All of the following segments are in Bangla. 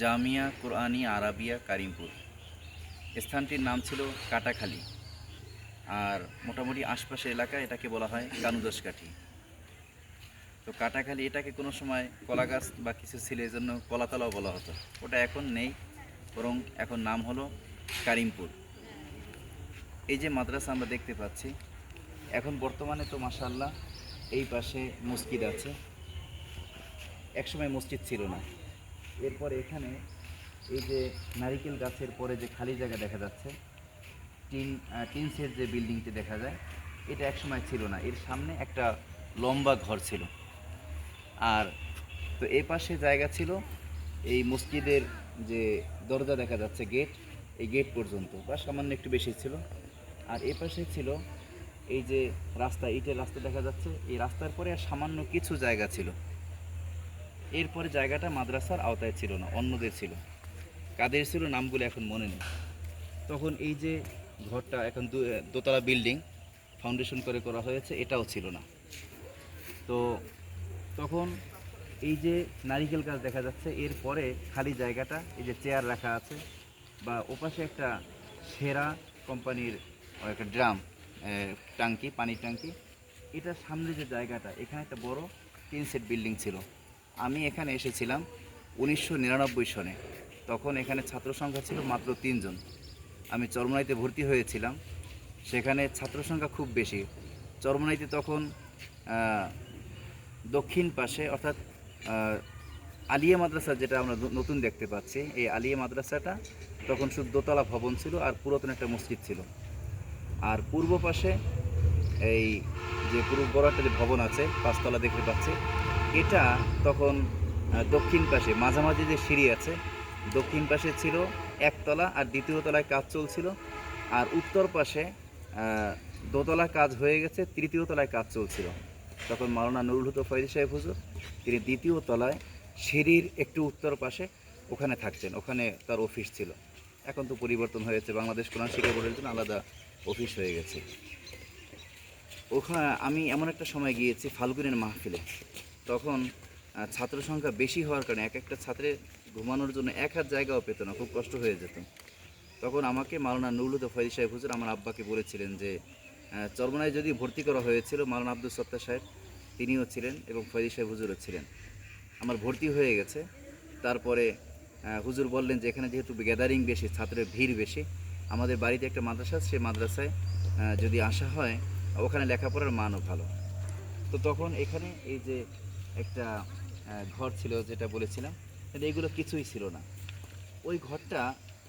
জামিয়া কোরআনী আরাবিয়া কারিমপুর। স্থানটির নাম ছিল কাটাখালী। আর মোটামুটি আশপাশের এলাকায় এটাকে বলা হয় কানুদশকাঠি তো কাটাখালি এটাকে কোনো সময় কলা গাছ বা কিছু ছিল এই জন্য কলাতলাও বলা হতো। ওটা এখন নেই, বরং এখন নাম হলো কারিমপুর। এই যে মাদ্রাসা আমরা দেখতে পাচ্ছি, এখন বর্তমানে তো মাসাল্লাহ এই পাশে মসজিদ আছে। একসময় মসজিদ ছিল না। এরপর এখানে এই যে নারিকেল গাছের পরে যে খালি জায়গা দেখা যাচ্ছে, টিন টিনসের যে বিল্ডিংটি দেখা যায়, এটা একসময় ছিল না। এর সামনে একটা লম্বা ঘর ছিল। আর তো এই পাশে জায়গা ছিল এই মসজিদের যে দরজা দেখা যাচ্ছে গেট, এই গেট পর্যন্ত, বা সামান্য একটু বেশি ছিল। আর এ পাশে ছিল এই যে রাস্তা, ইটের রাস্তা দেখা যাচ্ছে। এই রাস্তার পরে আর সামান্য কিছু জায়গা ছিল। এরপরে জায়গাটা মাদ্রাসার আওতায় ছিল না, অন্যদের ছিল। কাদের ছিল নামগুলো এখন মনে নেই। তখন এই যে ঘরটা, এখন দোতলা বিল্ডিং ফাউন্ডেশন করে করা হয়েছে, এটাও ছিল না। তো তখন এই যে নারিকেল গাছ দেখা যাচ্ছে, এরপরে খালি জায়গাটা, এই যে চেয়ার রাখা আছে, বা ওপাশে একটা সেরা কোম্পানির একটা ড্রাম টাঙ্কি পানির টাঙ্কি এটার সামনে যে জায়গাটা, এখানে একটা বড় তিন সেট বিল্ডিং ছিল। আমি এখানে এসেছিলাম উনিশশো নিরানব্বই সনে। তখন এখানে ছাত্র সংখ্যা ছিল মাত্র তিনজন আমি চরমনাইতে ভর্তি হয়েছিলাম। সেখানে ছাত্র সংখ্যা খুব বেশি। চরমনাইতে তখন দক্ষিণ পাশে, অর্থাৎ আলিয়া মাদ্রাসা যেটা আমরা নতুন দেখতে পাচ্ছি, এই আলিয়া মাদ্রাসাটা তখন শুধু দোতলা ভবন ছিল আর পুরাতন একটা মসজিদ ছিল। আর পূর্ব পাশে এই যে পুরো বড় একটা যে ভবন আছে, পাঁচতলা দেখতে পাচ্ছি এটা তখন দক্ষিণ পাশে, মাঝামাঝি যে সিঁড়ি আছে, দক্ষিণ পাশে ছিল একতলা আর দ্বিতীয় তলায় কাজ চলছিল। আর উত্তর পাশে দোতলা কাজ হয়ে গেছে, তৃতীয় তলায় কাজ চলছিল। তখন মাওলানা নুরুল হুতো ফয়জি সাহেব হুজুর, তিনি দ্বিতীয় তলায় সিঁড়ির একটু উত্তর পাশে ওখানে থাকতেন, ওখানে তার অফিস ছিল। এখন তো পরিবর্তন হয়েছে, বাংলাদেশ কোরআন শিক্ষা বোর্ডের জন্য আলাদা অফিস হয়ে গেছে। ওখানে আমি এমন একটা সময় গিয়েছি ফাল্গুনের মাহফিলে। তখন ছাত্র সংখ্যা বেশি হওয়ার কারণে এক একটা ছাত্রের ঘুমানোর জন্য এক হাত জায়গাও পেত না খুব কষ্ট হয়ে যেত। তখন আমাকে মাওলানা নুরুল ফয়দি সাহেব হুজুর আমার আব্বাকে বলেছিলেন যে চরমনায় যদি ভর্তি করা হয়েছিল মাওলানা আব্দুল সত্তার সাহেব তিনিও ছিলেন এবং ফয়দি সাহেব হুজুরও ছিলেন। আমার ভর্তি হয়ে গেছে। তারপরে হুজুর বললেন যে এখানে যেহেতু গ্যাদারিং বেশি ছাত্রের ভিড় বেশি আমাদের বাড়িতে একটা মাদ্রাসা আছে, সেই মাদ্রাসায় যদি আসা হয় ওখানে লেখাপড়ার মানও ভালো। তো তখন এখানে এই যে একটা ঘর ছিল যেটা বলেছিলাম। কিন্তু এইগুলো কিছুই ছিল না। ওই ঘরটা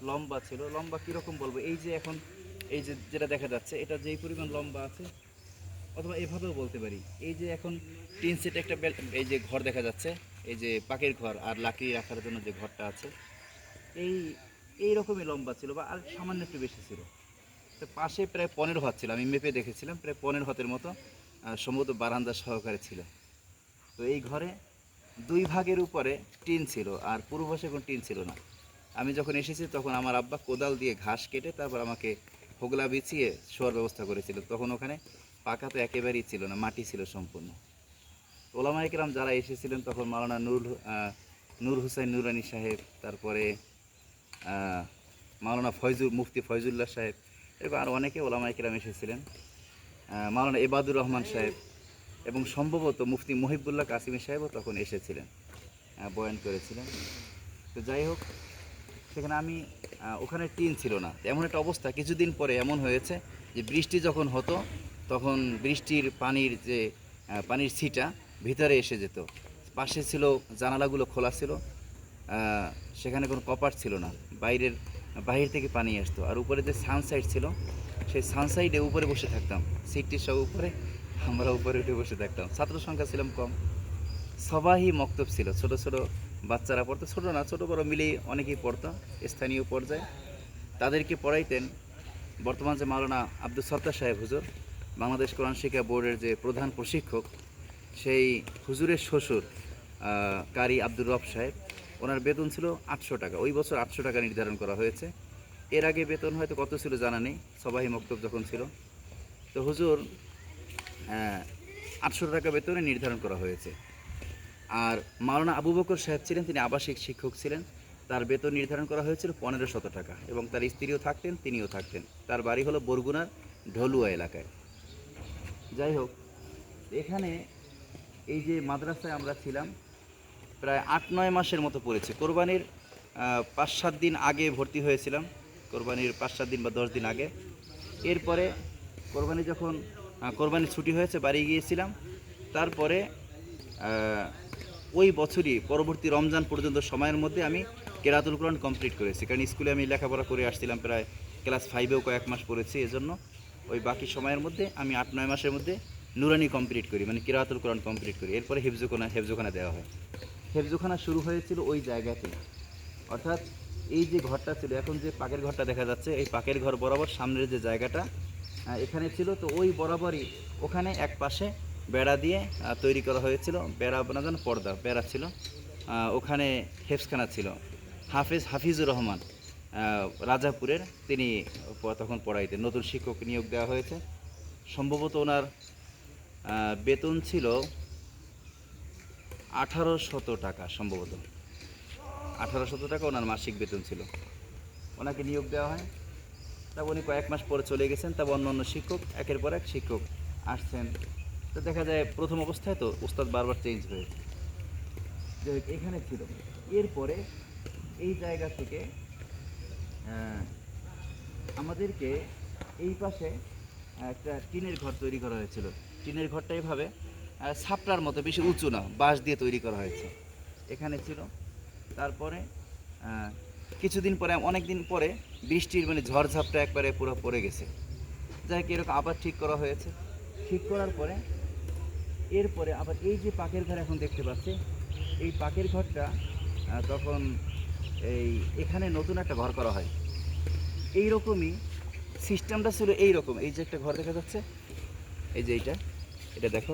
লম্বা ছিল। লম্বা কীরকম বলব? এই যে এখন, এই যে যেটা দেখা যাচ্ছে, এটা যেই পরিমাণ লম্বা আছে, অথবা এভাবেও বলতে পারি। এই যে এখন টিন সেট একটা এই যে ঘর দেখা যাচ্ছে, এই যে পাকের ঘর আর লাকড়ি রাখার জন্য যে ঘরটা আছে, এই এই রকমই লম্বা ছিল বা আর সামান্য একটু বেশি ছিল। তো পাশে প্রায় পনেরো হাত ছিল, আমি মেপে দেখেছিলাম, প্রায় পনেরো হাতের মতো সম্ভবত বারান্দা সহকারে ছিল। তো এই ঘরে দুই ভাগের উপরে টিন ছিল, আর পূর্ব কোনো টিন ছিল না। আমি যখন এসেছি তখন আমার আব্বা কোদাল দিয়ে ঘাস কেটে তারপর আমাকে হোগলা বিছিয়ে শোয়ার ব্যবস্থা করেছিল। তখন ওখানে পাকা তো একেবারেই ছিল না, মাটি ছিল সম্পূর্ণ। ওলামা একরাম যারা এসেছিলেন তখন মাওলানা নুর নূর হুসাইন নুরানি সাহেব, তারপরে মাওলানা ফয়জুল, মুফতি ফয়জুল্লাহ সাহেব, এরকম আরও অনেকে ওলামা একরাম এসেছিলেন। মাওলানা এবাদুর রহমান সাহেব এবং সম্ভবত মুফতি মহিবুল্লাহ কাসিমি সাহেবও তখন এসেছিলেন বয়ান করেছিলেন। তো যাই হোক, সেখানে আমি ওখানে টিন ছিল না। এমন একটা অবস্থা, কিছুদিন পরে এমন হয়েছে যে বৃষ্টি যখন হতো, তখন বৃষ্টির পানির যে পানির ছিটা ভিতরে এসে যেত। পাশে ছিল, জানালাগুলো খোলা ছিল সেখানে কোনো কপাট ছিল না। বাইরের, বাহির থেকে পানি আসতো। আর উপরে যে সানসাইড ছিল, সেই সানসাইডে উপরে বসে থাকতাম। সিটটির সব উপরে আমরা উপরে উঠে বসে থাকতাম ছাত্র সংখ্যা ছিলাম কম। সবাই মক্তব ছিল। ছোট ছোট বাচ্চারা পড়তো। ছোট না, ছোট বড় মিলেই অনেকেই পড়তো, স্থানীয় পর্যায়ে। তাদেরকে পড়াইতেন বর্তমান যে মাওলানা আব্দুল সত্তার সাহেব হুজুর, বাংলাদেশ কোরআন শিক্ষা বোর্ডের যে প্রধান প্রশিক্ষক, সেই হুজুরের শ্বশুর কারি আব্দুর রব সাহেব, ওনার বেতন ছিল আটশো টাকা। ওই বছর আটশো টাকা নির্ধারণ করা হয়েছে। এর আগে বেতন হয়তো কত ছিল জানা নেই। সবাই মক্তব যখন ছিল। তো হুজুর আটশো টাকা বেতনে নির্ধারণ করা হয়েছে। আর মাওলানা আবু বকর সাহেব ছিলেন, তিনি আবাসিক শিক্ষক ছিলেন। তার বেতন নির্ধারণ করা হয়েছিল পনেরো শত টাকা এবং তার স্ত্রীও থাকতেন, তিনিও থাকতেন। তার বাড়ি হলো বরগুনার ঢলুয়া এলাকায়। যাই হোক, এখানে এই যে মাদ্রাসায় আমরা ছিলাম, প্রায় আট নয় মাসের মতো পড়েছে। কোরবানির পাঁচ সাত দিন আগে ভর্তি হয়েছিলাম। কোরবানির পাঁচ সাত দিন বা দশ দিন আগে। এরপরে কোরবানি যখন কোরবানির ছুটি হয়েছে, বাড়ি গিয়েছিলাম। তারপরে ওই বছরই পরবর্তী রমজান পর্যন্ত সময়ের মধ্যে আমি কেরাতুল কোরআন কমপ্লিট করেছি। কারণ স্কুলে আমি লেখাপড়া করে আসছিলাম প্রায় ক্লাস ফাইভেও কয়েক মাস পড়েছি, এজন্য ওই বাকি সময়ের মধ্যে আমি আট, নয় মাসের মধ্যে নুরানি কমপ্লিট করি মানে কিরাতুল কোরআন কমপ্লিট করি। এরপরে হেফজুখানা হেফজুখানা দেওয়া হয়। হেফজুখানা শুরু হয়েছিল ওই জায়গাতে। অর্থাৎ এই যে ঘরটা ছিল, এখন যে পাকের ঘরটা দেখা যাচ্ছে, এই পাকের ঘর বরাবর সামনের যে জায়গাটা এখানে ছিল, তো ওই বরাবরই ওখানে এক পাশে বেড়া দিয়ে তৈরি করা হয়েছিল। বেড়া যেন পর্দা, বেড়া ছিল। ওখানে হেফসখানা ছিল। হাফিজ, হাফিজুর রহমান রাজাপুরের তিনি তখন পড়াইতেন। নতুন শিক্ষক নিয়োগ দেওয়া হয়েছে। সম্ভবত ওনার বেতন ছিল আঠারো শত টাকা সম্ভবত। আঠারো শত টাকা ওনার মাসিক বেতন ছিল। ওনাকে নিয়োগ দেওয়া হয়। তা উনি কয়েক মাস পরে চলে গেছেন তবে অন্য অন্য শিক্ষক একের পর এক শিক্ষক আসছেন। তো দেখা যায় প্রথম অবস্থায় তো উস্তাদ বারবার চেঞ্জ হয়েছে যাই এখানে ছিল। এরপরে এই জায়গা থেকে আমাদেরকে এই পাশে একটা টিনের ঘর তৈরি করা হয়েছিল। টিনের ঘরটা এভাবে আহ, ছাপড়ার মতো বেশি উঁচু না বাঁশ দিয়ে তৈরি করা হয়েছে। এখানে ছিল। তারপরে কিছুদিন পরে অনেক দিন পরে বৃষ্টির মানে ঝড়ঝাপটা একবারে পুরো পড়ে গেছে। যাই এরকম আবার ঠিক করা হয়েছে। ঠিক করার পরে, এরপরে আবার এই যে পাকের ঘর এখন দেখতে পাচ্ছি, এই পাকের ঘরটা তখন এই এখানে নতুন একটা ঘর করা হয়। এই রকমই সিস্টেমটা ছিল এই রকম এই যে একটা ঘর দেখা যাচ্ছে, এই যে এইটা, এটা দেখো।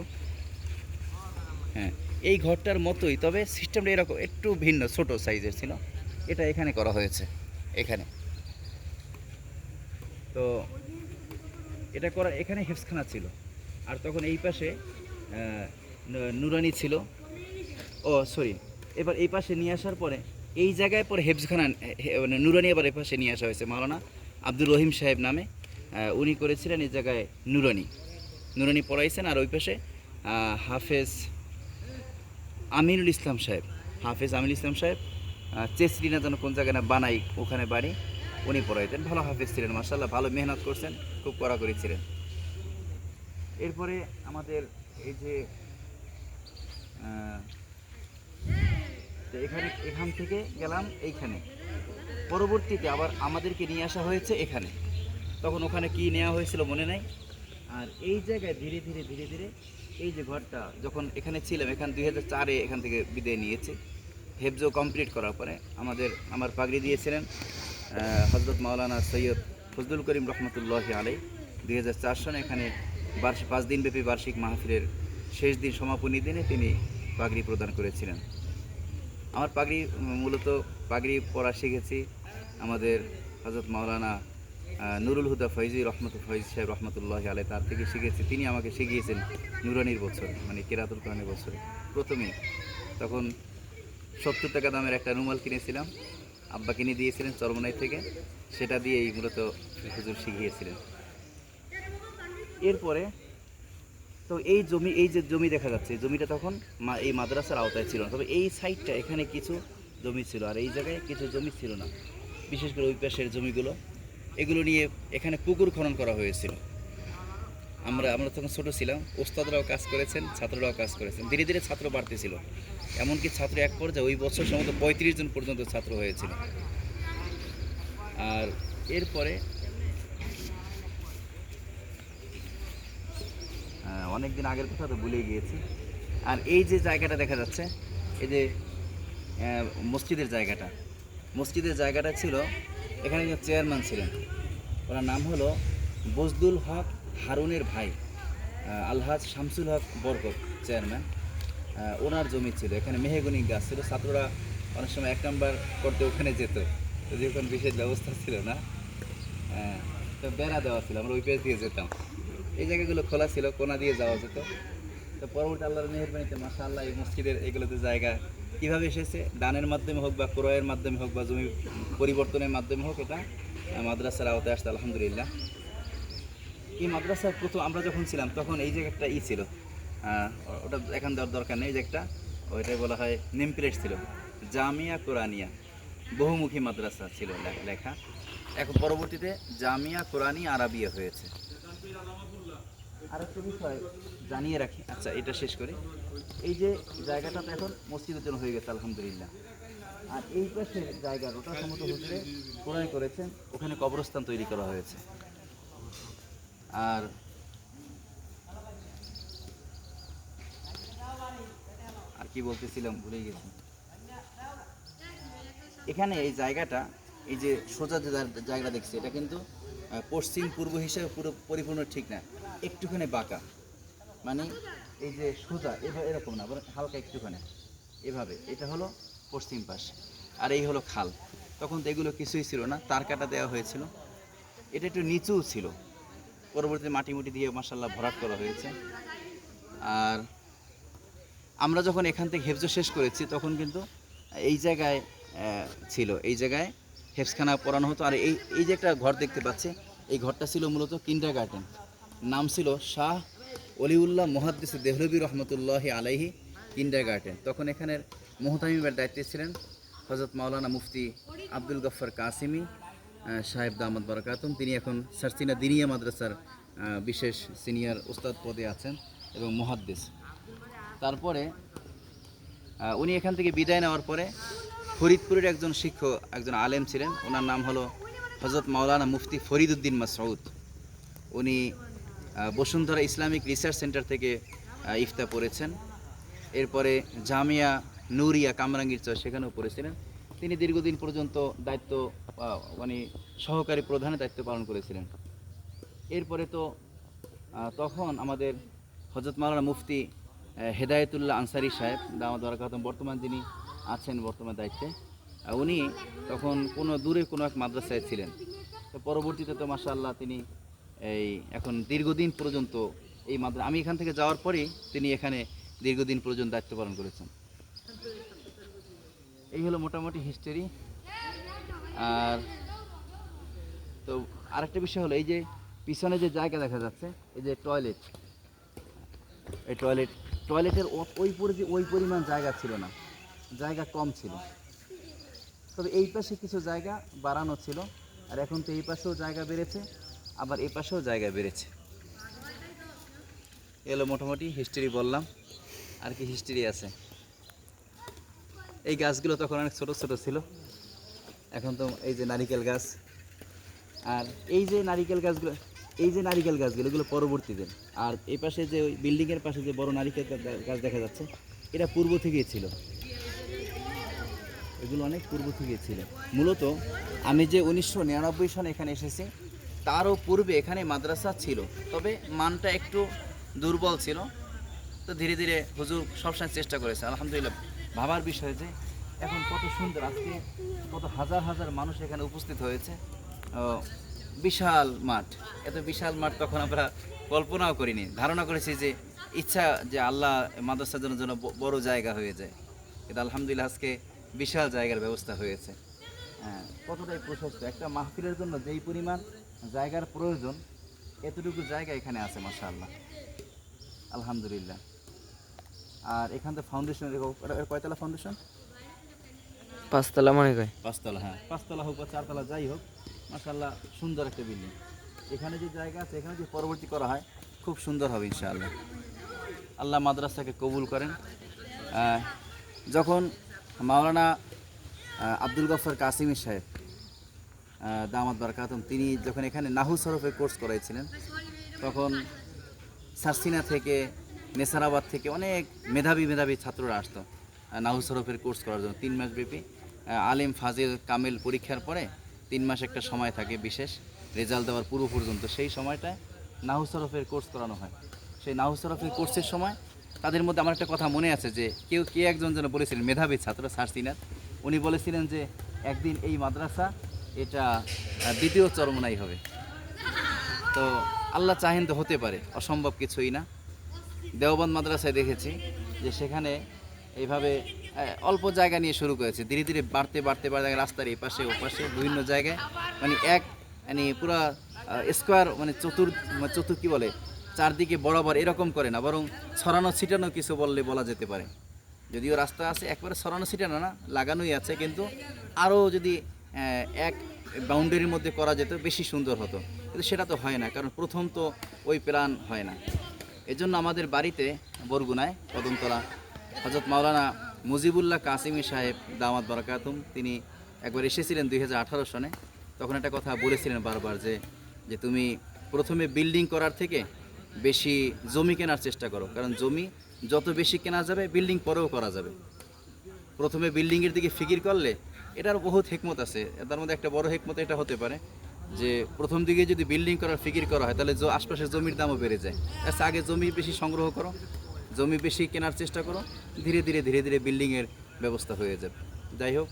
হ্যাঁ এই ঘরটার মতোই, তবে সিস্টেমটা এরকম, একটু ভিন্ন, ছোট সাইজের ছিল। এটা এখানে করা হয়েছে, এখানে। তো এটা করা এখানে হেফসখানা ছিল। আর তখন এই পাশে নুরানি ছিল। ও সরি এবার এই পাশে নিয়ে আসার পরে, এই জায়গায় পরে হেফজখানা, হে- মানে নুরানি এবার এই পাশে নিয়ে আসা হয়েছে। মাওলানা আব্দুর রহিম সাহেব নামে উনি করেছিলেন এই জায়গায় নুরানি। নুরানি পড়াইছেন আর ওই পাশে হাফেজ আমিনুল ইসলাম সাহেব, হাফেজ আমিনুল ইসলাম সাহেব আহ, চেসরি না যেন কোন জায়গায় না বানাই ওখানে বাড়ি। উনি পড়াইতেন ভালো হাফেজ ছিলেন মার্শাল্লাহ ভালো মেহনত করছেন খুব কড়াকড়ি ছিলেন। এরপরে আমাদের এই যে এখানে এখান থেকে গেলাম এইখানে। পরবর্তীতে আবার আমাদেরকে নিয়ে আসা হয়েছে এখানে। তখন ওখানে কি নেওয়া হয়েছিল মনে নাই? আর এই জায়গায় ধীরে ধীরে ধীরে ধীরে এই যে ঘরটা যখন এখানে ছিলাম এখান দুই হাজার চারে এখান থেকে বিদায় নিয়েছি। হেফজো কমপ্লিট করার পরে আমাদের, আমার পাগড়ি দিয়েছিলেন হজরত মাওলানা সৈয়দ ফজলুল করিম রহমতুল্লাহ আলাই দুই হাজার চার সনে এখানে বার্ষিক পাঁচ দিনব্যাপী বার্ষিক মাহফিলের শেষ দিন সমাপনী দিনে তিনি পাগড়ি প্রদান করেছিলেন। আমার পাগড়ি, মূলত পাগড়ি পরা শিখেছি আমাদের হজরত মাওলানা নুরুল হুদা ফৈজি রহমত, ফৈজ সাহেব রহমতুল্লাহ আলাই তার থেকে শিখেছি। তিনি আমাকে শিখিয়েছেন নুরানির বছর মানে কেরাতুল কোরআনের বছরে। প্রথমেই তখন সত্তর টাকা দামের একটা রুমাল কিনেছিলাম। আব্বা কিনে দিয়েছিলেন চরমনাই থেকে। সেটা দিয়েই মূলত হুজুর শিখিয়েছিলেন। এরপরে তো এই জমি, এই যে জমি দেখা যাচ্ছে, এই জমিটা তখন এই মাদ্রাসার আওতায় ছিল না। তবে এই সাইডটা এখানে কিছু জমি ছিল, আর এই জায়গায় কিছু জমি ছিল না। বিশেষ করে ওই পাশের জমিগুলো। এগুলো নিয়ে এখানে পুকুর খনন করা হয়েছিল। আমরা আমরা তখন ছোটো ছিলাম, ওস্তাদরাও কাজ করেছেন, ছাত্ররাও কাজ করেছেন। ধীরে ধীরে ছাত্র বাড়তেছিল এমনকি ছাত্র এক পর্যায়ে ওই বছর সম্ভবত পঁয়ত্রিশ জন পর্যন্ত ছাত্র হয়েছিল। আর এরপরে অনেক দিন আগের কথা তো ভুলে গিয়েছি। আর এই যে জায়গাটা দেখা যাচ্ছে, এই যে মসজিদের জায়গাটা মসজিদের জায়গাটা ছিল, এখানে চেয়ারম্যান ছিলেন, ওনার নাম হলো বজদুল হক হারুনের ভাই আলহাজ শামসুল হক বরকত, চেয়ারম্যান। ওনার জমি ছিল, এখানে মেহেগুনি গাছ ছিল, ছাত্ররা অনেক সময় এক নাম্বার করতে ওখানে যেত। যদি ওখানে বিশেষ ব্যবস্থা ছিল না তো বেড়া দেওয়া ছিল, আমরা ওই পেজ দিয়ে যেতাম। এই জায়গাগুলো খোলা ছিল, কোনা দিয়ে যাওয়া যেত। তো পরবর্তী আল্লাহর মেহরবানিতে মাসা আল্লাহ এই মসজিদের এগুলোতে জায়গা কীভাবে এসেছে? দানের মাধ্যমে হোক বা ক্রয়ের মাধ্যমে হোক বা জমি পরিবর্তনের মাধ্যমে হোক, এটা মাদ্রাসার আওতায় আসছে, আলহামদুলিল্লাহ। এই মাদ্রাসার প্রথম আমরা যখন ছিলাম, তখন এই যে একটা ই ছিল ওটা এখন দেওয়ার দরকার নেই, যে একটা ওইটাই বলা হয় নেম প্লেট ছিল, জামিয়া কোরআনিয়া। বহুমুখী মাদ্রাসা ছিল লেখা। এখন পরবর্তীতে জামিয়া কোরআনি আরাবিয়া হয়েছে। আর একটা বিষয় জানিয়ে রাখি। আচ্ছা এটা শেষ করি। এই যে জায়গাটা তো এখন মসজিদের জন্য হয়ে গেছে, আলহামদুলিল্লাহ। আর এই পাশে জায়গা ওটা সম্মত হুজুরে ক্রয় করেছেন, ওখানে কবরস্থান তৈরি করা হয়েছে। আর আর কি বলতেছিলাম ভুলে গেছি। এখানে এই জায়গাটা, এই যে সোজা যে জায়গা- দেখছি, এটা কিন্তু পশ্চিম পূর্ব হিসাবে পুরো পরিপূর্ণ ঠিক না, একটুখানি বাঁকা। মানে এই যে সোজা এভাবে এরকম না হালকা একটুখানি। এভাবে, এটা হলো পশ্চিম পাশ, আর এই হলো খাল। তখন তো এগুলো কিছুই ছিল না, তার কাটা দেওয়া হয়েছিল। এটা একটু নিচুও ছিল। পরবর্তীতে মাটি মুটি দিয়ে মাসাল্লাহ ভরাট করা হয়েছে। আর আমরা যখন এখান থেকে হেফজ শেষ করেছি, তখন কিন্তু এই জায়গায় ছিল। এই জায়গায় হেফসখানা পড়ানো হতো। আর এই এই যে একটা ঘর দেখতে পাচ্ছি, এই ঘরটা ছিল মূলত কিন্ডার গার্ডেন নাম ছিল শাহ অলিউল্লাহ মহাদ্দিস দেহলবী রহমতুল্লাহ আলাইহি কিন্ডার গার্ডেন তখন এখানের মোহতামিমের দায়িত্বে ছিলেন হজরত মাওলানা মুফতি আব্দুল গফর কাসিমি। সাহেব দামদ বরকাতুম। তিনি এখন সারসিনা দিনিয়া মাদ্রাসার বিশেষ সিনিয়র ওস্তাদ পদে আছেন এবং মহাদ্দিস। তারপরে উনি এখান থেকে বিদায় নেওয়ার পরে ফরিদপুরের একজন শিক্ষক, একজন আলেম ছিলেন। ওনার নাম হলো হজরত মাওলানা মুফতি ফরিদুদ্দিন মাসউদ। উনি বসুন্ধরা ইসলামিক রিসার্চ সেন্টার থেকে ইফতা পড়েছেন। এরপরে জামিয়া নুরিয়া কামরাঙ্গীর চর সেখানেও পড়েছিলেন। তিনি দীর্ঘদিন পর্যন্ত দায়িত্ব মানে সহকারী প্রধানের দায়িত্ব পালন করেছিলেন। এরপরে তো তখন আমাদের হজরত মাওলানা মুফতি হেদায়েতুল্লাহ আনসারি সাহেব বরকাতম বর্তমান যিনি আছেন বর্তমান দায়িত্বে উনি তখন কোনো দূরে কোনো এক মাদ্রাসায় ছিলেন। তো পরবর্তীতে তো মাশাআল্লাহ তিনি এই এখন দীর্ঘদিন পর্যন্ত এই মাদ্রাসা আমি এখান থেকে যাওয়ার পরেই তিনি এখানে দীর্ঘদিন পর্যন্ত দায়িত্ব পালন করেছেন। এই হলো মোটামুটি হিস্টোরি আর তো আরেকটা বিষয় হলো, এই যে পিছনে যে জায়গা দেখা যাচ্ছে, এই যে টয়লেট এই টয়লেট টয়লেটের ওই পরি ওই পরিমাণ জায়গা ছিল না, জায়গা কম ছিল। তবে এই পাশে কিছু জায়গা বাড়ানো ছিল, আর এখন তো এই পাশেও জায়গা বেড়েছে, আবার এই পাশেও জায়গা বেড়েছে। এলো মোটামুটি হিস্ট্রি বললাম, আর কি হিস্ট্রি আছে। এই গাছগুলো তখন অনেক ছোট ছোট ছিল। এখন তো এই যে নারিকেল গাছ। আর এই যে নারিকেল গাছগুলো, এই যে নারিকেল গাছগুলো, এগুলো পরবর্তীতে আর এই পাশে যে ওই বিল্ডিংয়ের পাশে যে বড় নারিকেল গাছ দেখা যাচ্ছে, এটা পূর্ব থেকেই ছিল। এগুলো অনেক পূর্ব থেকেই ছিল। মূলত আমি যে উনিশশো নিরানব্বই সনে এখানে এসেছি, তারও পূর্বে এখানে মাদ্রাসা ছিল। তবে মানটা একটু দুর্বল ছিল। তো ধীরে ধীরে হুজুর সবসময় চেষ্টা করেছে, আলহামদুলিল্লাহ। ভাবার বিষয় যে এখন কত সুন্দর আজকে কত হাজার হাজার মানুষ এখানে উপস্থিত হয়েছে। বিশাল মাঠ। এত বিশাল মাঠ তখন আমরা কল্পনাও করিনি। ধারণা করেছি যে ইচ্ছা যে আল্লাহ মাদ্রাসার জন্য যেন বড় জায়গা হয়ে যায়। কিন্তু আলহামদুলিল্লাহ আজকে বিশাল জায়গার ব্যবস্থা হয়েছে। হ্যাঁ কতটাই প্রশস্ত। একটা মাহফিলের জন্য যেই পরিমাণ জায়গার প্রয়োজন, এতটুকু জায়গা এখানে আছে, মাশাআল্লাহ। আলহামদুলিল্লাহ। আর এখান থেকে ফাউন্ডেশন কয়তলা ফাউন্ডেশন পাঁচতলা মনে কয়। পাঁচতলা হ্যাঁ। পাঁচতলা হোক বা চারতলা যাই হোক মাশাআল্লাহ সুন্দর একটা বিল্ডিং এখানে যে জায়গা আছে এখানে যে পরবর্তী করা হয় খুব সুন্দর হবে ইনশাআল্লাহ। আল্লাহ মাদ্রাসাকে কবুল করেন। যখন মাওলানা আব্দুল গফর কাসিমি সাহেব দামাত বারকাতম তিনি যখন এখানে নাহু সরফের কোর্স করাইছিলেন তখন সারসিনা থেকে নেসারাবাদ থেকে অনেক মেধাবী মেধাবী ছাত্ররা আসতো নাহু সরফের কোর্স করার জন্য, তিন মাস ব্যাপী। আলিম ফাজিল কামেল পরীক্ষার পরে তিন মাস একটা সময় থাকে বিশেষ, রেজাল্ট দেওয়ার পূর্ব পর্যন্ত। সেই সময়টায় নাহু সরফের কোর্স করানো হয়। সেই নাহু সরফের কোর্সের সময় তাদের মধ্যে আমার একটা কথা মনে আছে যে, কেউ, কে একজন যেন বলেছিলেন, মেধাবী ছাত্র সারসিনার উনি বলেছিলেন যে, একদিন এই মাদ্রাসা, এটা দ্বিতীয় চরমনাই হবে। তো আল্লাহ চাহেন তো হতে পারে, অসম্ভব কিছুই না। দেওবন্দ মাদ্রাসায় দেখেছি যে সেখানে এইভাবে অল্প জায়গা নিয়ে শুরু করেছে। ধীরে ধীরে বাড়তে বাড়তে বাড়তে রাস্তার এই পাশে ও পাশে বিভিন্ন জায়গায়। মানে এক মানে পুরা স্কোয়ার মানে চতুর মানে চতুর কি বলে? চারদিকে বরাবর এরকম করে না, বরং ছড়ানো, ছিটানো কিছু বললে বলা যেতে পারে। যদিও রাস্তা আছে, একবারে ছড়ানো, ছিটানো না, লাগানোই আছে, কিন্তু আরও যদি এক বাউন্ডারির মধ্যে করা যেত, বেশি সুন্দর হতো। কিন্তু সেটা তো হয় না, কারণ প্রথম তো ওই প্ল্যান হয় না। এজন্য আমাদের বাড়িতে বরগুনায় কদমতলা হজরত মাওলানা মুজিবুল্লাহ কাসিমি সাহেব দামাত বারাকাতুম, তিনি একবার এসেছিলেন দুই হাজার আঠারো সনে। তখন একটা কথা বলেছিলেন বারবার যে যে তুমি প্রথমে বিল্ডিং করার থেকে বেশি জমি কেনার চেষ্টা করো, কারণ জমি যত বেশি কেনা যাবে, বিল্ডিং পরেও করা যাবে। প্রথমে বিল্ডিংয়ের দিকে ফিকির করলে এটার বহুত হেকমত আছে তার মধ্যে একটা বড় হেকমত এটা হতে পারে। যে প্রথম দিকে যদি বিল্ডিং করার ফিকির করা হয়, তাহলে আশপাশের জমির দামও বেড়ে যায়। আচ্ছা আগে জমি বেশি সংগ্রহ করো, জমি বেশি কেনার চেষ্টা করো, ধীরে ধীরে ধীরে ধীরে বিল্ডিংয়ের ব্যবস্থা হয়ে যাবে। যাই হোক,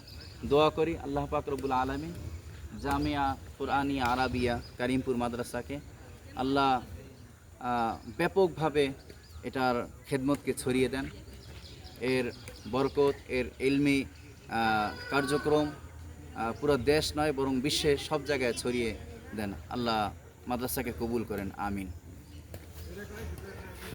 দোয়া করি আল্লাহ পাক রব্বুল আলমী জামিয়া, কুরআনিয়া, আরাবিয়া, কারিমপুর মাদ্রাসাকে আল্লাহ ব্যাপকভাবে এটার খেদমতকে ছড়িয়ে দেন। এর বরকত, এর এলমি কার্যক্রম পুরো দেশ নয় বরং বিশ্বে সব জায়গায় ছড়িয়ে দেন। আল্লাহ মাদ্রাসাকে কবুল করেন আমিন।